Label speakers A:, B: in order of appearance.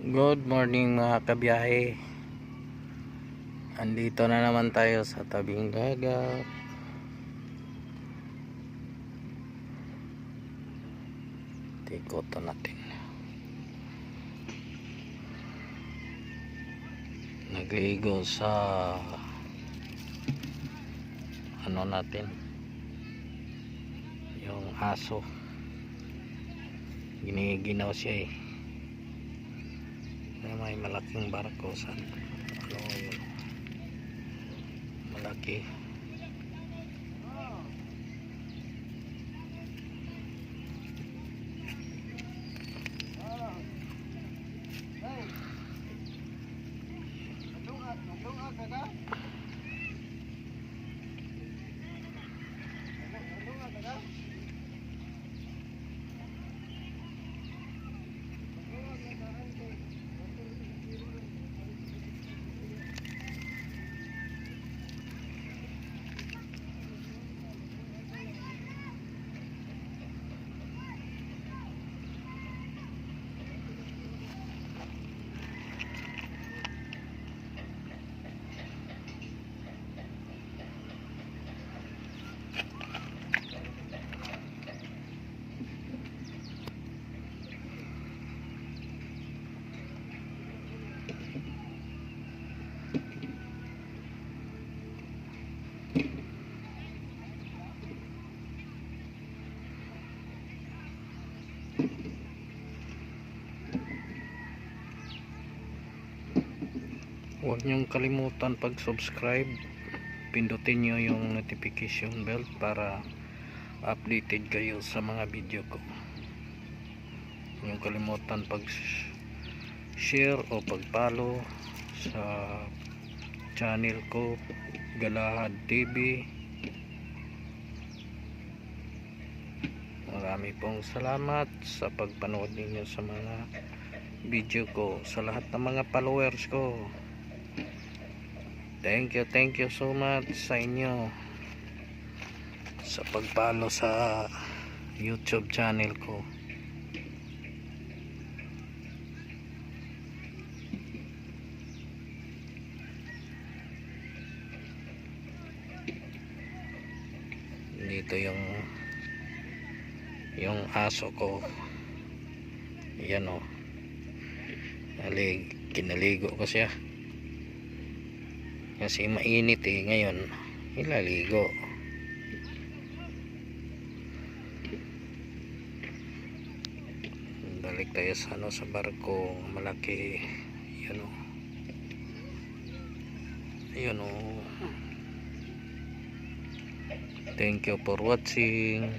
A: Good morning mga kabiyahe. Andito na naman tayo sa tabing dagat Tikoto natin. Nagligo sa Ano natin? Yung aso. Giniginaw siya eh may may malaking barko sa ano yun malaki huwag niyong kalimutan pag subscribe pindutin niyo yung notification bell para updated kayo sa mga video ko. Huwag kalimutan pag share o pag follow sa channel ko Galahad TV marami pong salamat sa pagpanood ninyo sa mga video ko sa lahat ng mga followers ko thank you thank you so much sa inyo sa pagpalo sa youtube channel ko. Dito yung yung aso ko. Yan o Nalig, kinaligo ko siya kasi mainit eh ngayon ilaligo. Balik tayo sa ano sa barko malaki yun o. Yun o. Thank you for watching